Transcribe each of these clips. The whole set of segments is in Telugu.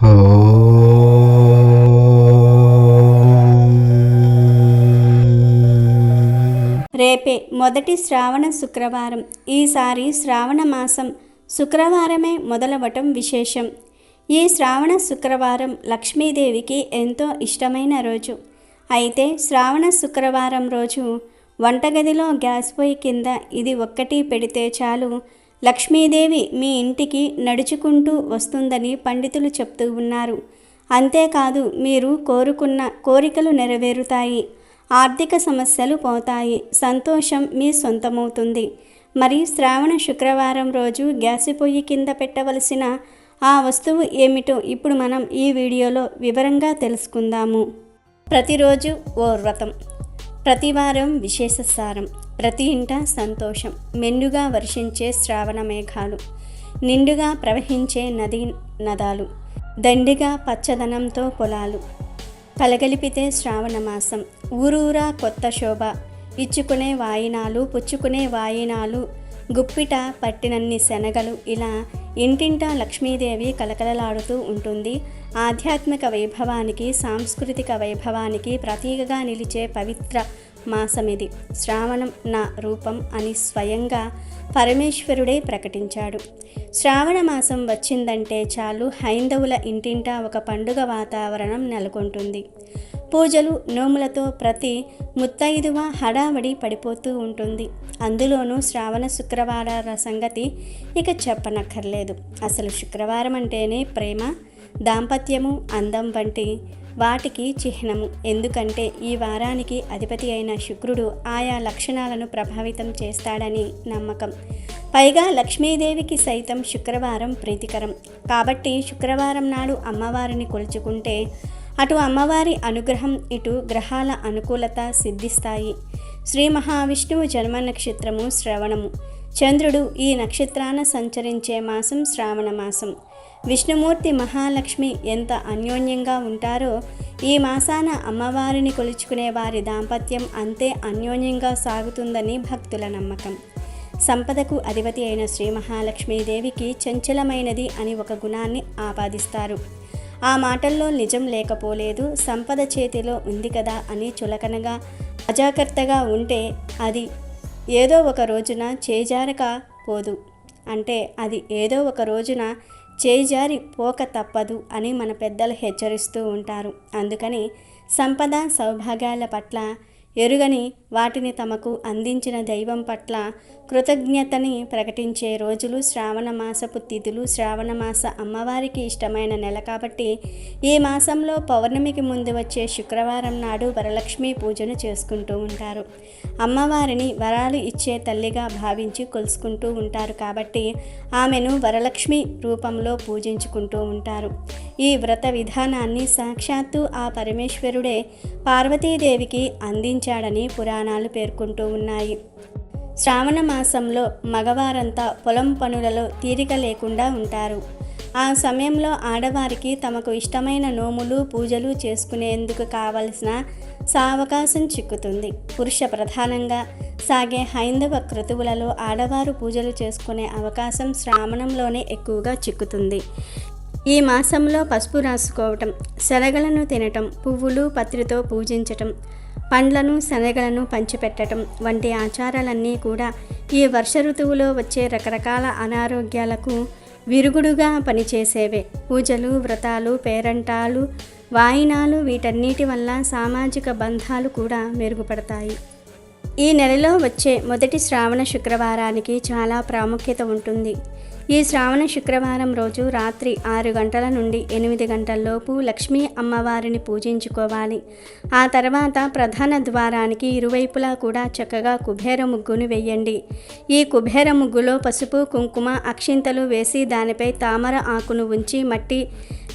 రేపే మొదటి శ్రావణ శుక్రవారం. ఈసారి శ్రావణ మాసం శుక్రవారమే మొదలవటం విశేషం. ఈ శ్రావణ శుక్రవారం లక్ష్మీదేవికి ఎంతో ఇష్టమైన రోజు. అయితే శ్రావణ శుక్రవారం రోజు వంటగదిలో గ్యాస్ పొయ్యి కింద ఇది ఒక్కటి పెడితే చాలు లక్ష్మీదేవి మీ ఇంటికి నడుచుకుంటూ వస్తుందని పండితులు చెప్తూ ఉన్నారు. అంతేకాదు మీరు కోరుకున్న కోరికలు నెరవేరుతాయి. ఆర్థిక సమస్యలు పోతాయి. సంతోషం మీ సొంతమవుతుంది. మరి శ్రావణ శుక్రవారం రోజు గ్యాస్ పొయ్యి కింద పెట్టవలసిన ఆ వస్తువు ఏమిటో ఇప్పుడు మనం ఈ వీడియోలో వివరంగా తెలుసుకుందాము. ప్రతిరోజు ఓ వ్రతం. ప్రతివారం విశేష సారం. ప్రతి ఇంట సంతోషం. మెండుగా వర్షించే శ్రావణ మేఘాలు. నిండుగా ప్రవహించే నదీ నదాలు. దండిగా పచ్చదనంతో పొలాలు. కలగలిపితే శ్రావణమాసం ఊరూరా కొత్త శోభ. ఇచ్చుకునే వాయినాలు పుచ్చుకునే వాయినాలు. గుప్పిట పట్టినన్ని శనగలు. ఇలా ఇంటింటా లక్ష్మీదేవి కలకలలాడుతూ ఉంటుంది. ఆధ్యాత్మిక వైభవానికి సాంస్కృతిక వైభవానికి ప్రతీకగా నిలిచే పవిత్ర మాసమిది. శ్రావణం నా రూపం అని స్వయంగా పరమేశ్వరుడే ప్రకటించాడు. శ్రావణ మాసం వచ్చిందంటే చాలు హైందవుల ఇంటింటా ఒక పండుగ వాతావరణం నెలకొంటుంది. పూజలు నోములతో ప్రతి ముత్తైదువ హడావడి పడిపోతూ ఉంటుంది. అందులోనూ శ్రావణ శుక్రవారాల సంగతి ఇక చెప్పనక్కర్లేదు. అసలు శుక్రవారం అంటేనే ప్రేమ దాంపత్యము అందం వంటి వాటికి చిహ్నము. ఎందుకంటే ఈ వారానికి అధిపతి అయిన శుక్రుడు ఆయా లక్షణాలను ప్రభావితం చేస్తాడని నమ్మకం. పైగా లక్ష్మీదేవికి సైతం శుక్రవారం ప్రీతికరం. కాబట్టి శుక్రవారం నాడు అమ్మవారిని కొలుచుకుంటే అటు అమ్మవారి అనుగ్రహం ఇటు గ్రహాల అనుకూలత సిద్ధిస్తాయి. శ్రీ మహావిష్ణువు జన్మ నక్షత్రము శ్రవణము. చంద్రుడు ఈ నక్షత్రాన సంచరించే మాసం శ్రావణ మాసం. విష్ణుమూర్తి మహాలక్ష్మి ఎంత అన్యోన్యంగా ఉంటారో ఈ మాసాన అమ్మవారిని కొలుచుకునే వారి దాంపత్యం అంతే అన్యోన్యంగా సాగుతుందని భక్తుల నమ్మకం. సంపదకు అధిపతి అయిన శ్రీ మహాలక్ష్మీదేవికి చంచలమైనది అని ఒక గుణాన్ని ఆపాదిస్తారు. ఆ మాటల్లో నిజం లేకపోలేదు సంపద చేతిలో ఉంది కదా అని చులకనగా అజాగ్రత్తగా ఉంటే అది ఏదో ఒక రోజున చేజారక పోదు. అంటే అది ఏదో ఒక రోజున చేజారి పోక తప్పదు అని మన పెద్దలు హెచ్చరిస్తూ ఉంటారు. అందుకని సంపద సౌభాగ్యాల పట్ల ఎరుగని వాటిని తమకు అందించిన దైవం పట్ల కృతజ్ఞతని ప్రకటించే రోజులు శ్రావణ మాసపు తిథులు శ్రావణ మాస అమ్మవారికి ఇష్టమైన నెల కాబట్టి ఈ మాసంలో పౌర్ణమికి ముందు వచ్చే శుక్రవారం నాడు వరలక్ష్మి పూజను చేసుకుంటూ ఉంటారు. అమ్మవారిని వరాలు ఇచ్చే తల్లిగా భావించి కొలుసుకుంటూ ఉంటారు కాబట్టి ఆమెను వరలక్ష్మి రూపంలో పూజించుకుంటూ ఉంటారు. ఈ వ్రత విధానాన్ని సాక్షాత్తు ఆ పరమేశ్వరుడే పార్వతీదేవికి అందించాడని పురాణాలు పేర్కొంటూ ఉన్నాయి. శ్రావణ మాసంలో మగవారంతా పొలం పనులలో తీరిక లేకుండా ఉంటారు. ఆ సమయంలో ఆడవారికి తమకు ఇష్టమైన నోములు పూజలు చేసుకునేందుకు కావలసిన సావకాశం చిక్కుతుంది. పురుష ప్రధానంగా సాగే హైందవ క్రతువులలో ఆడవారు పూజలు చేసుకునే అవకాశం శ్రావణంలోనే ఎక్కువగా చిక్కుతుంది. ఈ మాసంలో పసుపు రాసుకోవటం శనగలను తినటం పువ్వులు పత్రితో పూజించటం పండ్లను శనగలను పంచిపెట్టడం వంటి ఆచారాలన్నీ కూడా ఈ వర్ష ఋతువులో వచ్చే రకరకాల అనారోగ్యాలకు విరుగుడుగా పనిచేసేవే. పూజలు వ్రతాలు పేరంటాలు వాయినాలు వీటన్నిటి వల్ల సామాజిక బంధాలు కూడా మెరుగుపడతాయి. ఈ నెలలో వచ్చే మొదటి శ్రావణ శుక్రవారానికి చాలా ప్రాముఖ్యత ఉంటుంది. ఈ శ్రావణ శుక్రవారం రోజు రాత్రి ఆరు గంటల నుండి ఎనిమిది గంటల్లోపు లక్ష్మీ అమ్మవారిని పూజించుకోవాలి. ఆ తర్వాత ప్రధాన ద్వారానికి ఇరువైపులా కూడా చక్కగా కుబేర ముగ్గును వెయ్యండి ఈ కుబేర ముగ్గులో పసుపు కుంకుమ అక్షింతలు వేసి దానిపై తామర ఆకును ఉంచి మట్టి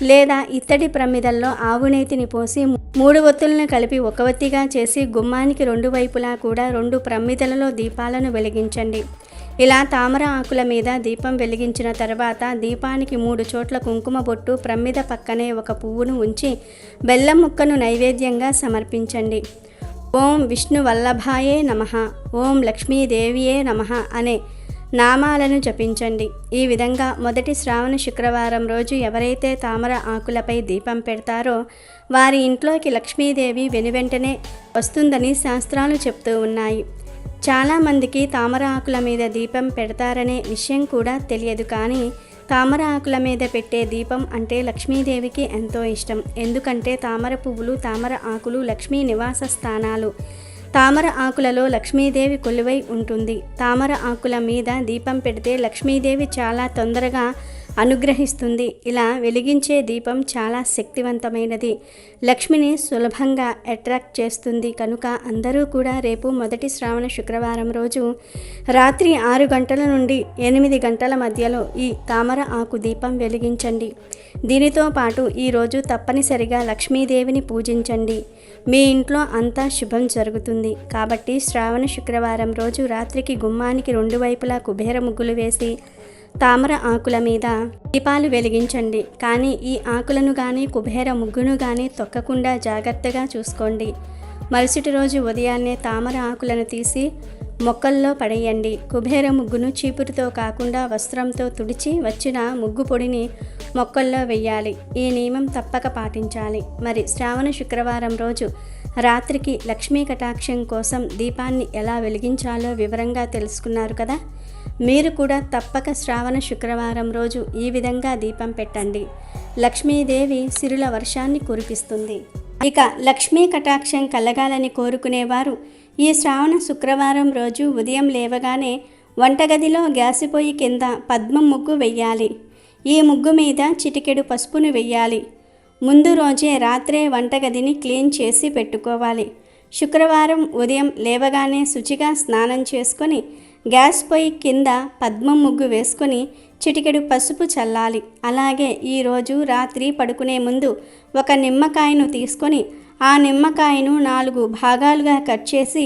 లేదా ఇత్తడి ప్రమిదల్లో ఆవునేతిని పోసి మూడు ఒత్తులను కలిపి ఒక ఒత్తిగా చేసి గుమ్మానికి రెండు వైపులా కూడా రెండు ప్రమిదలలో దీపాలను వెలిగించండి. ఇలా తామర ఆకుల మీద దీపం వెలిగించిన తర్వాత దీపానికి మూడు చోట్ల కుంకుమ బొట్టు ప్రమ్మిద పక్కనే ఒక పువ్వును ఉంచి బెల్లం ముక్కను నైవేద్యంగా సమర్పించండి. ఓం విష్ణు వల్లభాయే నమ ఓం లక్ష్మీదేవియే నమ అనే నామాలను జపించండి. ఈ విధంగా మొదటి శ్రావణ శుక్రవారం రోజు ఎవరైతే తామర ఆకులపై దీపం పెడతారో వారి ఇంట్లోకి లక్ష్మీదేవి వెనువెంటనే వస్తుందని శాస్త్రాలు చెప్తూ ఉన్నాయి. చాలామందికి తామర ఆకుల మీద దీపం పెడతారనే విషయం కూడా తెలియదు కానీ తామర ఆకుల మీద పెట్టే దీపం అంటే లక్ష్మీదేవికి ఎంతో ఇష్టం. ఎందుకంటే తామర పువ్వులు తామర ఆకులు లక్ష్మీ నివాస స్థానాలు. తామర ఆకులలో లక్ష్మీదేవి కొలువై ఉంటుంది. తామర ఆకుల మీద దీపం పెడితే లక్ష్మీదేవి చాలా తొందరగా అనుగ్రహిస్తుంది. ఇలా వెలిగించే దీపం చాలా శక్తివంతమైనది. లక్ష్మిని సులభంగా అట్రాక్ట్ చేస్తుంది. కనుక అందరూ కూడా రేపు మొదటి శ్రావణ శుక్రవారం రోజు రాత్రి ఆరు గంటల నుండి ఎనిమిది గంటల మధ్యలో ఈ తామర ఆకు దీపం వెలిగించండి. దీనితో పాటు ఈరోజు తప్పనిసరిగా లక్ష్మీదేవిని పూజించండి. మీ ఇంట్లో అంతా శుభం జరుగుతుంది. కాబట్టి శ్రావణ శుక్రవారం రోజు రాత్రికి గుమ్మానికి రెండు వైపులా కుబేర ముగ్గులు వేసి తామర ఆకుల మీద దీపాలు వెలిగించండి. కానీ ఈ ఆకులను కానీ కుబేర ముగ్గును కానీ తొక్కకుండా జాగ్రత్తగా చూసుకోండి. మరుసటి రోజు ఉదయాన్నే తామర ఆకులను తీసి మొక్కల్లో పడేయండి. కుబేర ముగ్గును చీపురుతో కాకుండా వస్త్రంతో తుడిచి వచ్చిన ముగ్గు పొడిని మొక్కల్లో వెయ్యాలి. ఈ నియమం తప్పక పాటించాలి. మరి శ్రావణ శుక్రవారం రోజు రాత్రికి లక్ష్మీ కటాక్షం కోసం దీపాన్ని ఎలా వెలిగించాలో వివరంగా తెలుసుకున్నారు కదా? మీరు కూడా తప్పక శ్రావణ శుక్రవారం రోజు ఈ విధంగా దీపం పెట్టండి. లక్ష్మీదేవి సిరుల వర్షాన్ని కురిపిస్తుంది. ఇక లక్ష్మీ కటాక్షం కలగాలని కోరుకునేవారు ఈ శ్రావణ శుక్రవారం రోజు ఉదయం లేవగానే వంటగదిలో గ్యాసిపోయి పొయ్యి కింద పద్మం ముగ్గు వెయ్యాలి. ఈ ముగ్గు మీద చిటికెడు పసుపును వెయ్యాలి. ముందు రోజే రాత్రే వంటగదిని క్లీన్ చేసి పెట్టుకోవాలి. శుక్రవారం ఉదయం లేవగానే శుచిగా స్నానం చేసుకొని గ్యాస్ పొయ్యి కింద పద్మం ముగ్గు వేసుకొని చిటికెడు పసుపు చల్లాలి. అలాగే ఈరోజు రాత్రి పడుకునే ముందు ఒక నిమ్మకాయను తీసుకొని ఆ నిమ్మకాయను నాలుగు భాగాలుగా కట్ చేసి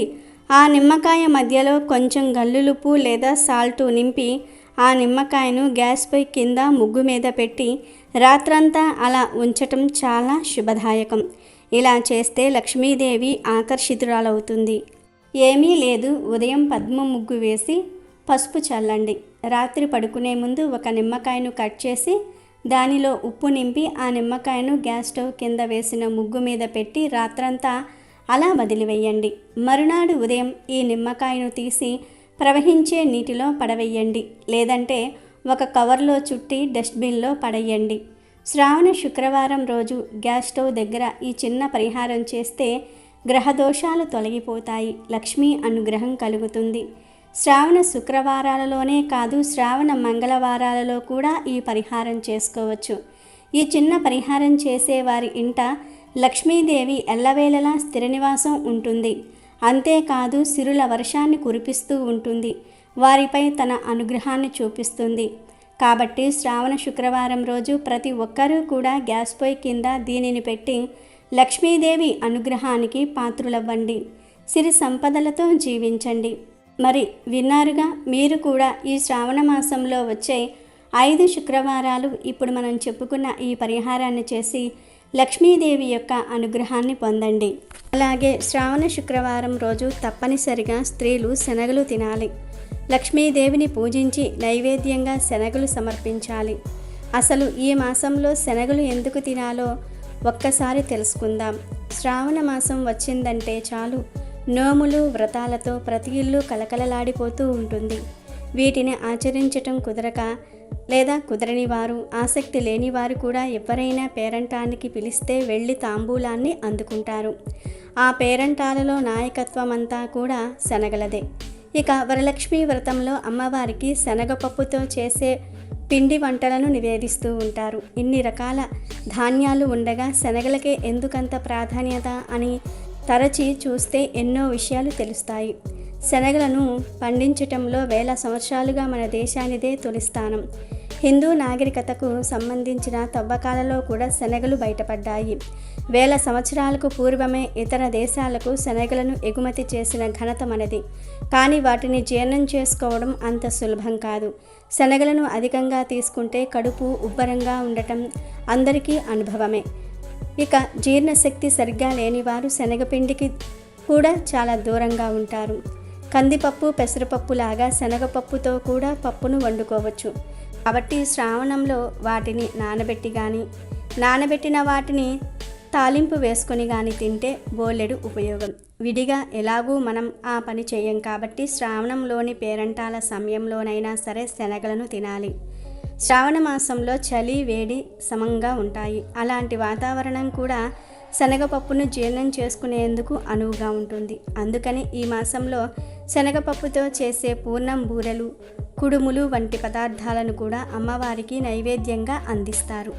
ఆ నిమ్మకాయ మధ్యలో కొంచెం గల్లులుపు లేదా సాల్టు నింపి ఆ నిమ్మకాయను గ్యాస్ పొయ్యి కింద ముగ్గు మీద పెట్టి రాత్రంతా అలా ఉంచటం చాలా శుభదాయకం. ఇలా చేస్తే లక్ష్మీదేవి ఆకర్షితురాలవుతుంది. ఏమీ లేదు. ఉదయం పద్మ ముగ్గు వేసి పసుపు చల్లండి. రాత్రి పడుకునే ముందు ఒక నిమ్మకాయను కట్ చేసి దానిలో ఉప్పు నింపి ఆ నిమ్మకాయను గ్యాస్ స్టవ్ కింద వేసిన ముగ్గు మీద పెట్టి రాత్రంతా అలా వదిలివేయండి. మరునాడు ఉదయం ఈ నిమ్మకాయను తీసి ప్రవహించే నీటిలో పడవేయండి. లేదంటే ఒక కవర్లో చుట్టి డస్ట్బిన్లో పడేయండి. శ్రావణ శుక్రవారం రోజు గ్యాస్ స్టవ్ దగ్గర ఈ చిన్న పరిహారం చేస్తే గ్రహదోషాలు తొలగిపోతాయి. లక్ష్మీ అనుగ్రహం కలుగుతుంది. శ్రావణ శుక్రవారాలలోనే కాదు శ్రావణ మంగళవారాలలో కూడా ఈ పరిహారం చేసుకోవచ్చు. ఈ చిన్న పరిహారం చేసేవారి ఇంట లక్ష్మీదేవి ఎల్లవేళలా స్థిర నివాసం ఉంటుంది. అంతేకాదు సిరుల వర్షాన్ని కురిపిస్తూ ఉంటుంది. వారిపై తన అనుగ్రహాన్ని చూపిస్తుంది. కాబట్టి శ్రావణ శుక్రవారం రోజు ప్రతి ఒక్కరూ కూడా గ్యాస్ పొయ్యి కింద దీనిని పెట్టి లక్ష్మీదేవి అనుగ్రహానికి పాత్రులవ్వండి. సిరి సంపదలతో జీవించండి. మరి విన్నారుగా మీరు కూడా ఈ శ్రావణ మాసంలో వచ్చే ఐదు శుక్రవారాలు ఇప్పుడు మనం చెప్పుకున్న ఈ పరిహారాన్ని చేసి లక్ష్మీదేవి యొక్క అనుగ్రహాన్ని పొందండి. అలాగే శ్రావణ శుక్రవారం రోజు తప్పనిసరిగా స్త్రీలు శనగలు తినాలి. లక్ష్మీదేవిని పూజించి నైవేద్యంగా శనగలు సమర్పించాలి. అసలు ఈ మాసంలో శనగలు ఎందుకు తినాలో ఒక్కసారి తెలుసుకుందాం. శ్రావణ మాసం వచ్చిందంటే చాలు. నోములు వ్రతాలతో ప్రతి ఇల్లు కలకలలాడిపోతూ ఉంటుంది. వీటిని ఆచరించటం కుదరక లేదా కుదరని వారు ఆసక్తి లేని వారు కూడా ఎవరైనా పేరంటానికి పిలిస్తే వెళ్ళి తాంబూలాన్ని అందుకుంటారు. ఆ పేరంటాలలో నాయకత్వం అంతా కూడా శనగలదే. ఇక వరలక్ష్మి వ్రతంలో అమ్మవారికి శనగపప్పుతో చేసే పిండి వంటలను నివేదిస్తూ ఉంటారు. ఇన్ని రకాల ధాన్యాలు ఉండగా శనగలకే ఎందుకంత ప్రాధాన్యత అని తరచి చూస్తే ఎన్నో విషయాలు తెలుస్తాయి. శనగలను పండించటంలో వేల సంవత్సరాలుగా మన దేశానిదే తొలి స్థానం హిందూ నాగరికతకు సంబంధించిన తవ్వకాలలో కూడా శనగలు బయటపడ్డాయి. వేల సంవత్సరాలకు పూర్వమే ఇతర దేశాలకు శనగలను ఎగుమతి చేసిన ఘనత మనది. కానీ వాటిని జీర్ణం చేసుకోవడం అంత సులభం కాదు. శనగలను అధికంగా తీసుకుంటే కడుపు ఉబ్బరంగా ఉండటం అందరికీ అనుభవమే. ఇక జీర్ణశక్తి సరిగ్గా లేని వారు శనగపిండికి కూడా చాలా దూరంగా ఉంటారు. కందిపప్పు పెసరపప్పు లాగా శనగపప్పుతో కూడా పప్పును వండుకోవచ్చు. కాబట్టి శ్రావణంలో వాటిని నానబెట్టి కానీ నానబెట్టిన వాటిని తాలింపు వేసుకొని కానీ తింటే బోలెడు ఉపయోగం. విడిగా ఎలాగూ మనం ఆ పని చేయం కాబట్టి శ్రావణంలోని పేరంటాల సమయంలోనైనా సరే శనగలను తినాలి. శ్రావణ మాసంలో చలి వేడి సమంగా ఉంటాయి. అలాంటి వాతావరణం కూడా శనగపప్పును జీర్ణం చేసుకునేందుకు అనువుగా ఉంటుంది. అందుకని ఈ మాసంలో శనగపప్పుతో చేసే పూర్ణం బూరెలు కుడుములు వంటి పదార్థాలను కూడా అమ్మవారికి నైవేద్యంగా అందిస్తారు.